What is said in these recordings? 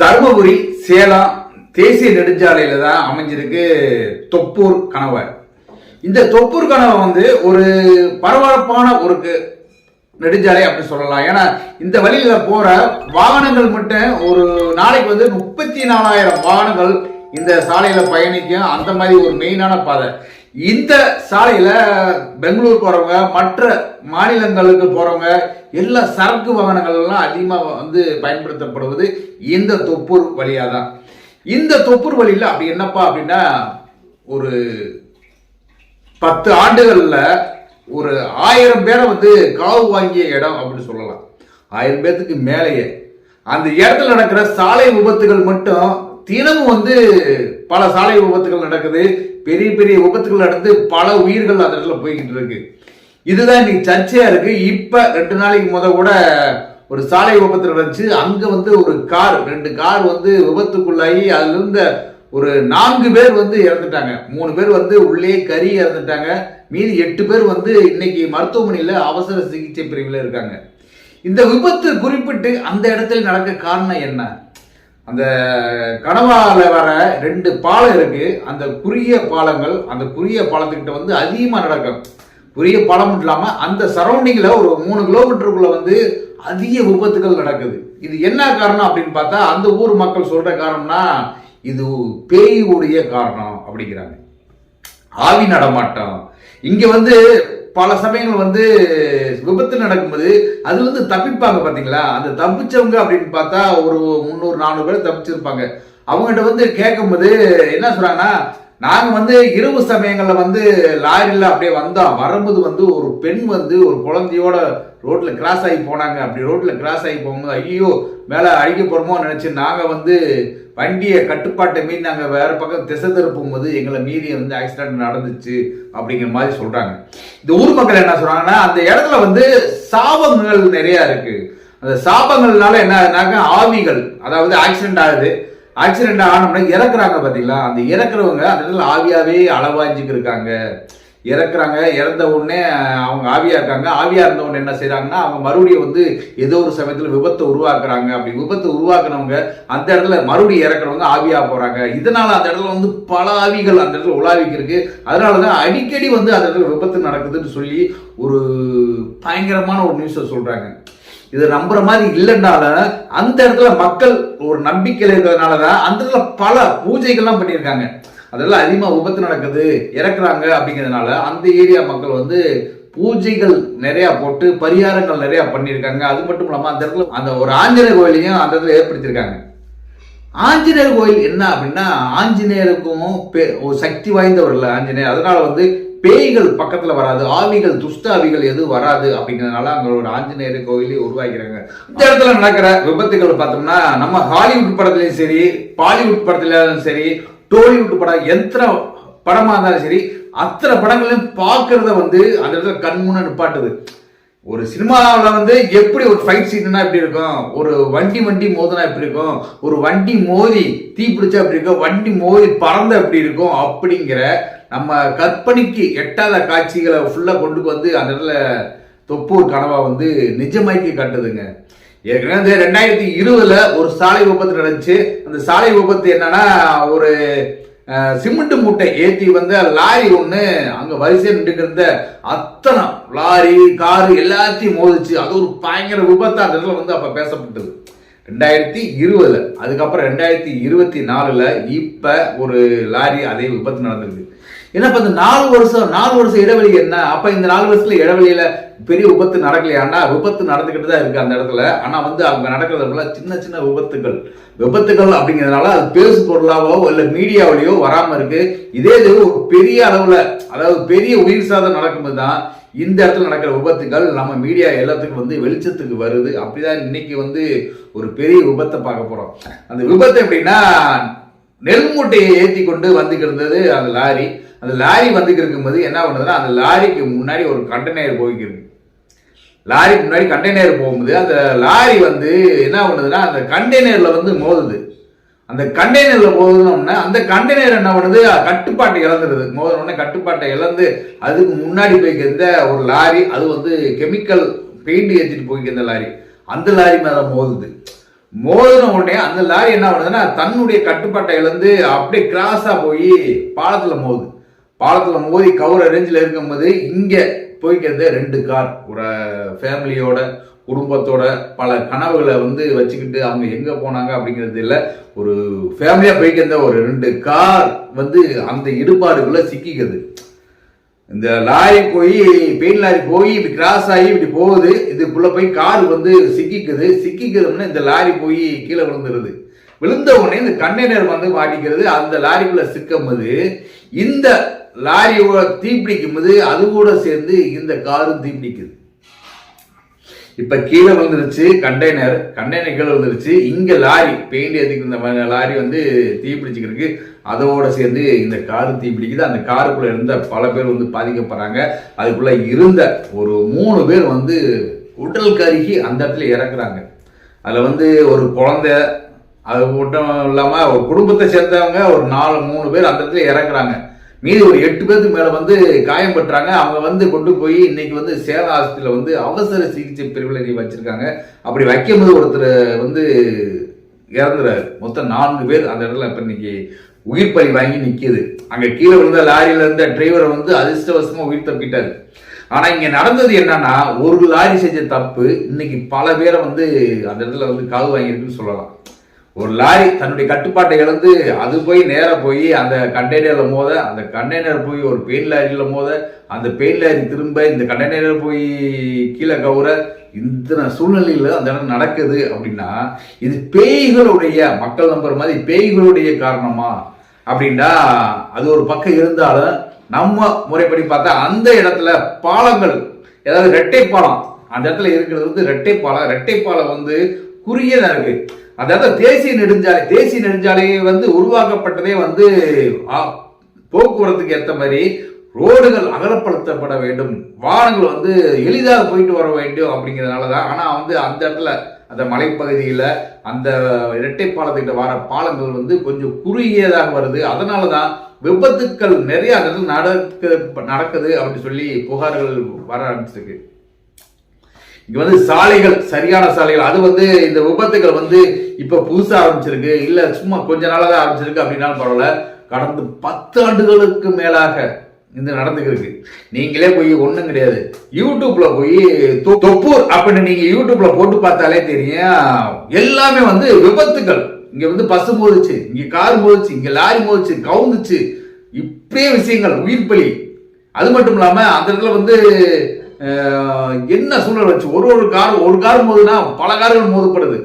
தருமபுரி சேலம் தேசிய நெடுஞ்சாலையில தான் அமைஞ்சிருக்கு தொப்பூர் கனவை. இந்த தொப்பூர் கனவை வந்து ஒரு பரபரப்பான ஒரு நெடுஞ்சாலை அப்படி சொல்லலாம். ஏன்னா இந்த வழியில போற வாகனங்கள் மட்டும் ஒரு நாளைக்கு வந்து முப்பத்தி நாலாயிரம் வாகனங்கள் இந்த சாலையில பயணிக்கும். அந்த மாதிரி ஒரு மெயினான பாதை. இந்த சாலையில பெங்களூர் போறவங்க மற்ற மாநிலங்களுக்கு போறவங்க எல்லா சரக்கு வாகனங்கள் எல்லாம் அதிகமாக வந்து பயன்படுத்தப்படுவது இந்த தொப்பூர் வழியா தான் இந்த தொப்பூர் வழியில் அப்படி என்னப்பா அப்படின்னா ஒரு பத்து ஆண்டுகளில் ஒரு ஆயிரம் பேரை வந்து காவு வாங்கிய இடம் அப்படின்னு சொல்லலாம். ஆயிரம் பேர்த்துக்கு மேலேயே. அந்த இடத்துல நடக்கிற சாலை விபத்துகள் மட்டும் தினமும் வந்து பல சாலை விபத்துகள் நடக்குது. பெரிய பெரிய விபத்துகள் நடந்து பல உயிர்கள் அந்த இடத்துல போய்கிட்டு இருக்கு. இதுதான் இன்னைக்கு சர்ச்சையா இருக்கு. இப்ப ரெண்டு நாளைக்கு முத கூட ஒரு சாலை விபத்து நடந்துச்சு. அங்க வந்து ஒரு கார் ரெண்டு கார் வந்து விபத்துக்குள்ளாகி அதுல இருந்த ஒரு நான்கு பேர் வந்து இறந்துட்டாங்க. மூணு பேர் வந்து உள்ளே கறி இறந்துட்டாங்க. மீதி எட்டு பேர் வந்து இன்னைக்கு மருத்துவமனையில் அவசர சிகிச்சை பிரிவில் இருக்காங்க. இந்த விபத்து குறிப்பிட்டு அந்த இடத்துல நடக்க காரணம் என்ன? அந்த கனவால வர ரெண்டு பாலம் இருக்கு. அந்த குறுகிய பாலங்கள் அந்த குறுகிய பாலத்துக்கிட்ட வந்து அதிகமாக நடக்கும். குறுகிய பாலம் இல்லாமல் அந்த சரௌண்டிங்கில் ஒரு மூணு கிலோமீட்டருக்குள்ள வந்து அதிக விபத்துகள் நடக்குது. இது என்ன காரணம் அப்படின்னு பார்த்தா அந்த ஊர் மக்கள் சொல்கிற காரணம்னா இது பேயுடைய காரணம் அப்படிங்கிறாங்க. ஆவி நடமாட்டம். இங்கே வந்து பல சமயங்கள் வந்து விபத்து நடக்கும்போது அது வந்து தப்பிப்பாங்க பாத்தீங்களா? அந்த தப்பிச்சவங்க அப்படின்னு பார்த்தா ஒரு முந்நூறு நானூறு பேர் தப்பிச்சிருப்பாங்க. அவங்ககிட்ட வந்து கேட்கும்போது என்ன சொல்றாங்கன்னா நாங்கள் வந்து இரவு சமயங்களில் வந்து லாரியில் அப்படியே வந்தோம் வரும்போது வந்து ஒரு பெண் வந்து ஒரு குழந்தையோட ரோட்டில் கிராஸ் ஆகி போனாங்க. அப்படி ரோட்டில் கிராஸ் ஆகி போகும்போது ஐயோ மேலே அழிக்க போகிறோமோ நினச்சி நாங்கள் வந்து வண்டியை கட்டுப்பாட்டை மீறி நாங்கள் வேறு பக்கம் திசை திருப்பும் போது எங்களை மீறி வந்து ஆக்சிடென்ட் நடந்துச்சு அப்படிங்கிற மாதிரி சொல்கிறாங்க இந்த ஊர் மக்கள் என்ன சொல்கிறாங்கன்னா அந்த இடத்துல வந்து சாபங்கள் நிறையா இருக்குது அந்த சாபங்கள்னால என்ன ஆகுதுனாக்க ஆவிகள் அதாவது ஆக்சிடென்ட் ஆகுது. ஆக்சிடென்ட் ஆனோம்னா இறக்குறாங்க பார்த்தீங்களா அந்த இறக்குறவங்க அந்த இடத்துல ஆவியாவே அளவாஞ்சிக்கு இருக்காங்க இறக்குறாங்க இறந்த உடனே அவங்க ஆவியா இருக்காங்க. ஆவியா இருந்த உடனே என்ன செய்கிறாங்கன்னா அவங்க மறுபடியும் வந்து ஏதோ ஒரு சமயத்துல விபத்தை உருவாக்குறாங்க. அப்படி விபத்தை உருவாக்குனவங்க அந்த இடத்துல மறுபடியும் இறக்குறவங்க ஆவியா போறாங்க. இதனால அந்த இடத்துல வந்து பல ஆவிகள் அந்த இடத்துல உலாவிக்கு இருக்கு அதனாலதான் அடிக்கடி வந்து அந்த இடத்துல விபத்து நடக்குதுன்னு சொல்லி ஒரு பயங்கரமான ஒரு நியூஸை சொல்றாங்க. இதை நம்புற மாதிரி இல்லைனால அந்த இடத்துல மக்கள் ஒரு நம்பிக்கையில் இருக்கிறதுனால தான் அந்த இடத்துல பல பூஜைகள்லாம் பண்ணியிருக்காங்க. அதெல்லாம் அதிகமாக விபத்து நடக்குது இறக்குறாங்க அப்படிங்கிறதுனால அந்த ஏரியா மக்கள் வந்து பூஜைகள் நிறையா போட்டு பரிகாரங்கள் நிறையா பண்ணியிருக்காங்க. அது மட்டும் இல்லாமல் அந்த இடத்துல அந்த ஒரு ஆஞ்சநேயர் கோயிலையும் அந்த இடத்துல ஏற்படுத்தியிருக்காங்க. ஆஞ்சநேயர் கோயில் என்ன அப்படின்னா ஆஞ்சநேயருக்கும் பே- ஒரு சக்தி வாய்ந்தவர் இல்லை ஆஞ்சநேயர். அதனால வந்து பேய்கள் பக்கத்துல வராது ஆவிகள் துஷ்ட ஆவிகள் எதுவும் வராது அப்படிங்கிறதுனால அங்க ஒரு ஆஞ்சநேயர் கோயிலே உருவாக்கிறாங்க இந்த இடத்துல நடக்கிற விபத்துகள் பார்த்தோம்னா நம்ம ஹாலிவுட் படத்துலயும் சரி பாலிவுட் படத்துலயும் சரி டோலிவுட் படம் எத்தனை படமா இருந்தாலும் சரி அத்தனை படங்களையும் பார்க்கறத வந்து அந்த இடத்துல கண்முன்னு நிப்பாட்டுது. ஒரு சினிமாவில் வந்து எப்படி ஒரு ஃபைட் சீன்னா எப்படி இருக்கும்? ஒரு வண்டி வண்டி மோதினா எப்படி இருக்கும்? ஒரு வண்டி மோதி தீ பிடிச்சா எப்படி இருக்கும்? வண்டி மோதி பறந்த எப்படி இருக்கும்? அப்படிங்கிற நம்ம கற்பனைக்கு எட்டாத காட்சிகளை ஃபுல்லாக கொண்டு வந்து அந்த இடத்துல தொப்பூர் கனவா வந்து நிஜமாக்கி காட்டுதுங்க. ஏற்கனவே வந்து ரெண்டாயிரத்தி இருபதுல ஒரு சாலை விபத்து நடந்துச்சு. அந்த சாலை விபத்து என்னன்னா ஒரு சிமெண்ட் மூட்டை ஏற்றி வந்த லாரி ஒன்று அங்கே வரிசையில் நின்றுக்கிருந்த அத்தனை லாரி காரு எல்லாத்தையும் மோதிச்சு அது ஒரு பயங்கர விபத்து அந்த இடத்துல வந்து அப்போ பேசப்பட்டது. ரெண்டாயிரத்தி இருபதுல அதுக்கப்புறம் ரெண்டாயிரத்தி இருபத்தி நாலுல இப்போ ஒரு லாரி அதே விபத்து நடந்திருக்கு. ஏன்னா இப்போ இந்த நாலு வருஷம் நாலு வருஷம் இடைவெளி என்ன? அப்போ இந்த நாலு வருஷத்துல இடைவெளியில பெரிய விபத்து நடக்கலையாண்டா விபத்து நடந்துக்கிட்டு தான் இருக்கு அந்த இடத்துல. ஆனால் வந்து அவங்க நடக்கிறதுல சின்ன சின்ன விபத்துகள். விபத்துகள் அப்படிங்கிறதுனால அது பேசு பொருளாவோ இல்லை மீடியாவிலேயோ வராமல் இருக்கு. இதே இது ஒரு பெரிய அளவில் அதாவது பெரிய உயிர் சாதம் நடக்கும்போது தான் இந்த இடத்துல நடக்கிற விபத்துகள் நம்ம மீடியா எல்லாத்துக்கும் வந்து வெளிச்சத்துக்கு வருது. அப்படிதான் இன்னைக்கு வந்து ஒரு பெரிய விபத்தை பார்க்க போறோம். அந்த விபத்து எப்படின்னா நெல் மூட்டையை ஏற்றி கொண்டு வந்துட்டு இருந்தது அந்த லாரி. அந்த லாரி வந்துக்கு இருக்கும்போது என்ன பண்ணுதுன்னா அந்த லாரிக்கு முன்னாடி ஒரு கண்டெய்னர் போய்க்கிருக்கு லாரிக்கு முன்னாடி கண்டெய்னர் போகும்போது அந்த லாரி வந்து என்ன பண்ணுதுன்னா அந்த கண்டெய்னரில் வந்து மோதுது. அந்த கண்டெய்னரில் போதுனோம்னா அந்த கண்டெய்னர் என்ன பண்ணுது? கட்டுப்பாட்டை இழந்துடுது. மோதின உடனே கட்டுப்பாட்டை இழந்து அதுக்கு முன்னாடி போய்க்கிருந்த ஒரு லாரி அது வந்து கெமிக்கல் பெயிண்ட் ஏற்றிட்டு போய்க்கிருந்த லாரி. அந்த லாரி மேலே மோதுது. மோதின உடனே அந்த லாரி என்ன பண்ணுதுன்னா தன்னுடைய கட்டுப்பாட்டை இழந்து அப்படியே கிராஸாக போய் பாலத்தில் மோதுது. பாலத்தில் மோதி கவுர ரேஞ்சில் இருக்கும்போது இங்கே போய்க்கிறது ரெண்டு கார். ஒரு ஃபேமிலியோட குடும்பத்தோட பல கனவுகளை வந்து வச்சுக்கிட்டு அவங்க எங்கே போனாங்க அப்படிங்கிறது இல்லை. ஒரு ஃபேமிலியாக போய்க்கிறத ஒரு ரெண்டு கார் வந்து அந்த இடுபாடுக்குள்ளே சிக்கிக்குது. இந்த லாரி போய் பெயின் லாரி போய் இப்படி கிராஸ் ஆகி இப்படி போகுது. இதுக்குள்ளே போய் கார் வந்து சிக்கிக்குது. சிக்கிக்குதுன்னு இந்த லாரி போய் கீழே விழுந்துருது. விழுந்த உடனே இந்த கண்டெய்னர் வந்து மாட்டிக்கிறது. அந்த லாரிக்குள்ளே சிக்கும் போது இந்த லாரியோட தீப்பிடிக்கும் போது அது கூட சேர்ந்து இந்த காரும் தீப்பிடிக்குது. இப்ப கீழே விழுந்துருச்சு கண்டெய்னர் கண்டெய்னர் கீழே வந்துருச்சு இங்க லாரி பெயிண்ட் எதுக்கு இந்த லாரி வந்து தீப்பிடிச்சுக்கிருக்கு. அதோட சேர்ந்து இந்த காரு தீப்பிடிக்குது. அந்த காருக்குள்ள இருந்த பல பேர் வந்து பாதிக்கப்படுறாங்க. அதுக்குள்ள இருந்த ஒரு மூணு பேர் வந்து உடல் கருகி அந்த இடத்துல இறக்குறாங்க. அதுல வந்து ஒரு குழந்தை அது மட்டும் இல்லாம ஒரு குடும்பத்தை சேர்ந்தவங்க ஒரு நாலு மூணு பேர் அந்த இடத்துல இறக்குறாங்க. மீதி ஒரு எட்டு பேருக்கு மேல வந்து காயம் பட்டுறாங்க அவங்க வந்து கொண்டு போய் இன்னைக்கு வந்து சேலம் ஆஸ்பத்திரியில வந்து அவசர சிகிச்சை பிரிவில் வச்சிருக்காங்க. அப்படி வைக்கும்போது ஒருத்தர் வந்து இறந்துறாரு. மொத்தம் நான்கு பேர் அந்த இடத்துல இப்ப இன்னைக்கு உயிர் பலி வாங்கி நிற்கிது அங்க கீழே விழுந்த லாரியில இருந்த டிரைவர் வந்து அதிர்ஷ்டவசமா உயிர் தப்பிட்டாரு. ஆனா இங்க நடந்தது என்னன்னா ஒரு லாரி செஞ்ச தப்பு இன்னைக்கு பல பேரை வந்து அந்த இடத்துல வந்து காவு வாங்கியிருக்குன்னு சொல்லலாம். ஒரு லாரி தன்னுடைய கட்டுப்பாட்டை இழந்து அது போய் நேராக போய் அந்த கண்டெய்னரில் மோத அந்த கண்டெய்னர் போய் ஒரு பெயின் லாரியில் மோத அந்த பெயின் லாரி திரும்ப இந்த கண்டெய்னர் போய் கீழே கவுற இந்த சூழ்நிலையில் அந்த இடம் நடக்குது அப்படின்னா இது பேய்களுடைய மக்கள் நம்புற மாதிரி பேய்களுடைய காரணமா? அப்படின்னா அது ஒரு பக்கம் இருந்தாலும் நம்ம முறைப்படி பார்த்தா அந்த இடத்துல பாலங்கள் ஏதாவது ரெட்டை பாலம் அந்த இடத்துல இருக்கிறது வந்து ரெட்டை பாலம் ரெட்டை பாலம் வந்து குறுகியதாக இருக்கு. அதாவது தேசிய நெடுஞ்சாலை தேசிய நெடுஞ்சாலை வந்து உருவாக்கப்பட்டதே வந்து போக்குவரத்துக்கு ஏற்ற மாதிரி ரோடுகள் அகலப்படுத்தப்பட வேண்டும். வாகனங்கள் வந்து எளிதாக போயிட்டு வர வேண்டும் அப்படிங்கிறதுனால தான் ஆனால் வந்து அந்த இடத்துல அந்த மலைப்பகுதியில் அந்த இரட்டை பாலத்துக்கிட்ட வர பாலங்கள் வந்து கொஞ்சம் குறுகியதாக வருது. அதனால தான் விபத்துக்கள் நிறைய அந்த இடத்துல நடக்க நடக்குது அப்படின்னு சொல்லி புகார்கள் வர ஆரம்பிச்சிருக்கு. இங்க வந்து சாலைகள் சரியான சாலைகள். அது வந்து இந்த விபத்துகள் வந்து இப்ப புதுசா ஆரம்பிச்சிருக்கு. இல்ல சும்மா கொஞ்ச நாளாக தான் ஆரம்பிச்சிருக்கு அப்படின்னாலும் பரவாயில்ல. கடந்த பத்து ஆண்டுகளுக்கு மேலாக இந்த நடந்துக்கிருக்கு. நீங்களே போய் ஒன்றும் கிடையாது. யூடியூப்ல போய் தொ- தொப்பூர் அப்படின்னு நீங்க யூடியூப்ல போட்டு பார்த்தாலே தெரியும். எல்லாமே வந்து விபத்துகள். இங்க வந்து பஸ் மோதிச்சு இங்க கார் மோதிச்சு இங்க லாரி மோதிச்சு கவுந்துச்சு. இப்படியே விஷயங்கள் உயிர் பலி அது மட்டும் இல்லாம அந்த இடத்துல வந்து என்ன சூழல் வச்சு ஒரு ஒரு கார் ஒரு கார் மோதுனா பல கார்கள் மோதப்படுது.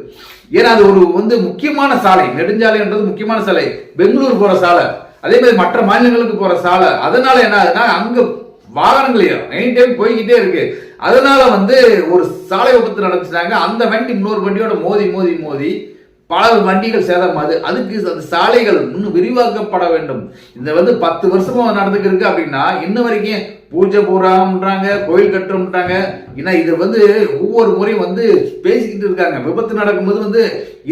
ஏன்னா அது ஒரு வந்து முக்கியமான சாலை. நெடுஞ்சாலைன்றது முக்கியமான சாலை. பெங்களூர் போற சாலை. அதே மாதிரி மற்ற மாநிலங்களுக்கு போற சாலை. அதனால என்ன ஆகுதுன்னா அங்க வாகனங்கள் எனி டைம் போய்கிட்டே இருக்கு. அதனால வந்து ஒரு சாலை விபத்து நடந்துச்சுனாங்க. அந்த வண்டி இன்னொரு வண்டியோட மோதி மோதி மோதி பல வண்டிகள் சேதமாது அதுக்கு அந்த சாலைகள் இன்னும் விரிவாக்கப்பட வேண்டும். இந்த வந்து பத்து வருஷமா நடந்துக்கு இருக்கு அப்படின்னா இன்ன வரைக்கும் பூஜை பூராம்ன்றாங்க கோயில் கட்டுறோம்ன்றாங்க. ஏன்னா இது வந்து ஒவ்வொரு முறையும் வந்து பேசிக்கிட்டு இருக்காங்க. விபத்து நடக்கும்போது வந்து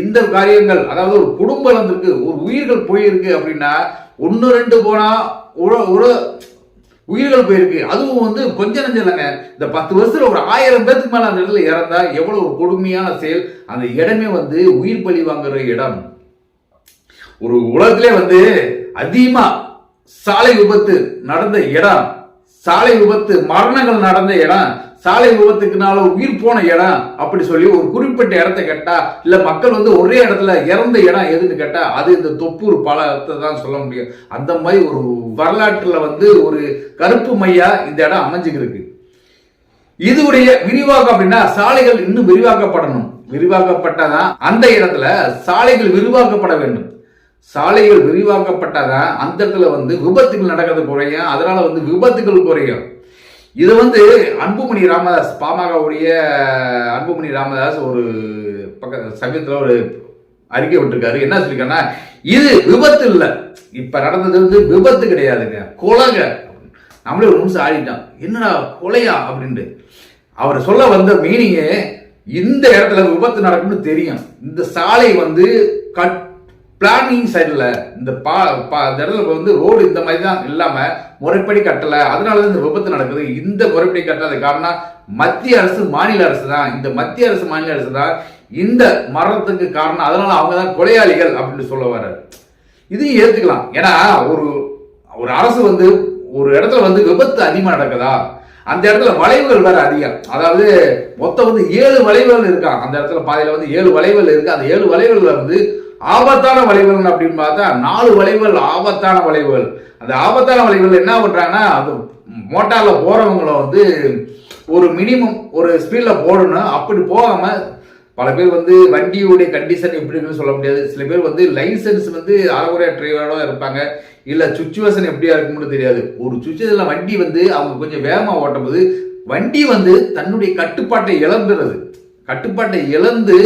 இந்த காரியங்கள் அதாவது ஒரு குடும்பம் வந்திருக்கு ஒரு உயிர்கள் போயிருக்கு அப்படின்னா ஒன்று ரெண்டு போனா ஒரு ஒரு உயிர்கள் போயிருக்கு. அதுவும் வந்து கொஞ்ச நஞ்சம் இல்லைங்க இந்த பத்து வருஷத்துல ஒரு ஆயிரம் பேருக்கு மேல அந்த இடத்துல இறந்தா எவ்வளவு ஒரு கொடுமையான செயல். அந்த இடமே வந்து உயிர் பலி வாங்குற இடம். ஒரு உலகத்திலே வந்து அதிகமா சாலை விபத்து நடந்த இடம். சாலை விபத்து மரணங்கள் நடந்த இடம். சாலை விபத்துக்குனால உயிர் போன இடம் அப்படி சொல்லி ஒரு குறிப்பிட்ட இடத்த கேட்டா இல்ல மக்கள் வந்து ஒரே இடத்துல இறந்த இடம் எதுன்னு கேட்டா அது இந்த தொப்பூர் பாலத்தை தான் சொல்ல முடியும். அந்த மாதிரி ஒரு வரலாற்றுல வந்து ஒரு கருப்பு மையா இந்த இடம் அமைஞ்சுக்கிருக்கு. இதுடைய விரிவாக்கம் அப்படின்னா சாலைகள் இன்னும் விரிவாக்கப்படணும். விரிவாக்கப்பட்டாதான் அந்த இடத்துல சாலைகள் விரிவாக்கப்பட வேண்டும். சாலைகள் விரிவாக்கப்பட்டாதான் அந்த இடத்துல வந்து விபத்துகள் நடக்கிறது குறையும். அதனால வந்து விபத்துகள் குறையும். இது வந்து அன்புமணி ராமதாஸ் பாமகவுடைய அன்புமணி ராமதாஸ் ஒரு பக்க சமயத்தில் ஒரு அறிக்கை விட்டுருக்காரு. என்ன சொல்லிருக்காருன்னா இது விபத்து இல்லை. இப்போ நடந்தது வந்து விபத்து கிடையாதுங்க. கொலைங்க. நம்மளே ஒரு நிமிஷம் ஆடிட்டான் என்னடா கொலையா அப்படின்ட்டு. அவர் சொல்ல வந்த மீனிங்கே இந்த இடத்துல விபத்து நடக்கும்னு தெரியும். இந்த சாலை வந்து கட் பிளானிங் சைடில் இந்த பா பா- இடத்துல வந்து ரோடு இந்த மாதிரி தான் இல்லாம முறைப்படி கட்டல. அதனால தான் இந்த விபத்து நடக்குது. இந்த முறைப்படி கட்டாத காரணம் மத்திய அரசு மாநில அரசு தான். இந்த மத்திய அரசு மாநில அரசு தான் இந்த மரணத்துக்கு காரணம். அதனால அவங்க தான் கொலையாளிகள் அப்படின்னு சொல்ல வர்றாரு. இதையும் ஏத்துக்கலாம். ஏன்னா ஒரு ஒரு அரசு வந்து ஒரு இடத்துல வந்து விபத்து அதிகமாக நடக்குதா? அந்த இடத்துல வளைவுகள் வேற அதிகம். அதாவது மொத்தம் வந்து ஏழு வளைவுகள் இருக்கா? அந்த இடத்துல பாதையில வந்து ஏழு வளைவுகள் இருக்கு. அந்த ஏழு வளைவுகள்ல வந்து ஆபத்தான வளைவுகள் அப்படின்னு பார்த்தா நாலு வளைவுகள் ஆபத்தான வளைவுகள் அந்த ஆபத்தான வளைவுகள் என்ன பண்ணுறாங்கன்னா அது மோட்டாரில் போகிறவங்கள வந்து ஒரு மினிமம் ஒரு ஸ்பீடில் போடணும். அப்படி போகாமல் பல பேர் வந்து வண்டியுடைய கண்டிஷன் எப்படின்னு சொல்ல முடியாது. சில பேர் வந்து லைசன்ஸ் வந்து அறகுறையா டிரைவரோட இருப்பாங்க. இல்லை சுச்சுவேஷன் எப்படியா இருக்கும்னு தெரியாது. ஒரு சுச்சுவேஷனில் வண்டி வந்து அவங்க கொஞ்சம் வேகமாக ஓட்டும் போது வண்டி வந்து தன்னுடைய கட்டுப்பாட்டை இழந்துடுறது. கட்டுப்பாட்டை இழந்து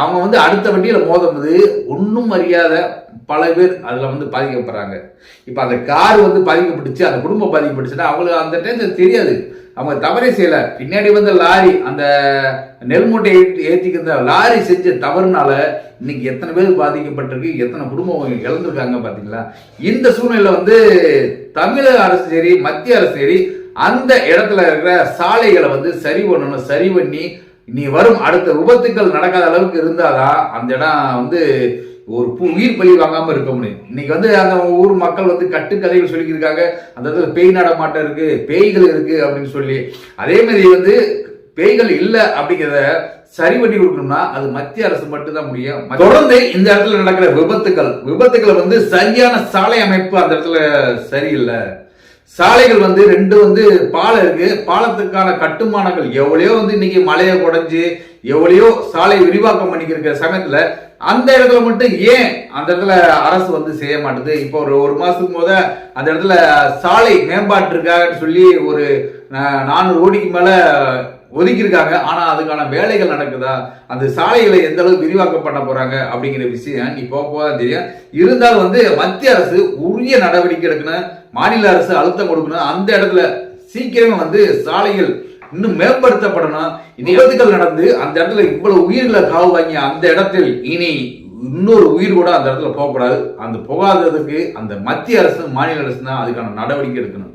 அவங்க வந்து அடுத்த வண்டியில் மோதும்போது ஒன்றும் அறியாத பல பேர் அதில் வந்து பாதிக்கப்படுறாங்க. இப்போ அந்த கார் வந்து பாதிக்கப்பட்டுச்சு அந்த குடும்பம் பாதிக்கப்பட்டுச்சுன்னா அவங்களுக்கு அந்த டைம் தெரியாது. அவங்க தவறே செய்யலை. பின்னாடி வந்த லாரி அந்த நெல் மூட்டை ஏற்றிக்கிற லாரி செஞ்ச தவறுனால இன்னைக்கு எத்தனை பேர் பாதிக்கப்பட்டிருக்கு எத்தனை குடும்பம் இழந்திருக்காங்க பார்த்தீங்களா இந்த சூழ்நிலை வந்து தமிழக அரசு சரி மத்திய அரசு சரி அந்த இடத்துல இருக்கிற சாலைகளை வந்து சரி பண்ணணும் சரி பண்ணி இனி வரும் அடுத்த விபத்துக்கள் நடக்காத அளவுக்கு இருந்தாதான் அந்த இடம் வந்து ஒரு உயிர் பலி வாங்காம இருக்க முடியும். இன்னைக்கு வந்து அந்த ஊர் மக்கள் வந்து கட்டுக்கதைகள் சொல்லியிருக்காங்க அந்த இடத்துல பேய் நடமாட்டம் இருக்கு பேய்கள் இருக்கு அப்படின்னு சொல்லி. அதே மாதிரி வந்து பேய்கள் இல்லை அப்படிங்கிறத சரி பண்ணி கொடுக்கணும்னா அது மத்திய அரசு மட்டும்தான் முடியும். தொடர்ந்து இந்த இடத்துல நடக்கிற விபத்துக்கள் விபத்துக்களை வந்து சரியான சாலை அமைப்பு அந்த இடத்துல சரியில்லை. சாலைகள் வந்து ரெண்டு வந்து பாலம் இருக்கு. பாலத்துக்கான கட்டுமானங்கள் எவ்வளையோ வந்து இன்னைக்கு மலையை குடைஞ்சு எவ்வளையோ சாலை விரிவாக்கம் பண்ணிக்கிற சமயத்துல அந்த இடத்துல மட்டும் ஏன் அந்த இடத்துல அரசு வந்து செய்ய மாட்டுது? இப்போ ஒரு ஒரு மாசத்துக்கு போத அந்த இடத்துல சாலை மேம்பாட்டிற்காகன்னு சொல்லி ஒரு நானூறு கோடிக்கு மேல ஒதுக்கியிருக்காங்க. ஆனா அதுக்கான வேலைகள் நடக்குதா? அந்த சாலைகளை எந்த அளவுக்கு விரிவாக்கம் பண்ண போறாங்க அப்படிங்கிற விஷயம் இப்போ போதான் போக தெரியும். இருந்தாலும் வந்து மத்திய அரசு உரிய நடவடிக்கை எடுக்கணும். மாநில அரசு அழுத்தம் கொடுக்கணும் அந்த இடத்துல சீக்கிரமே வந்து சாலைகள் இன்னும் மேம்படுத்தப்படணும். நிகழ்வுகள் விபத்துகள் நடந்து அந்த இடத்துல இவ்வளவு உயிர்களை காவு வாங்கி அந்த இடத்தில் இனி இன்னொரு உயிர் கூட அந்த இடத்துல போகக்கூடாது. அந்த போகாததுக்கு அந்த மத்திய அரசு மாநில அரசு தான் அதுக்கான நடவடிக்கை எடுக்கணும்.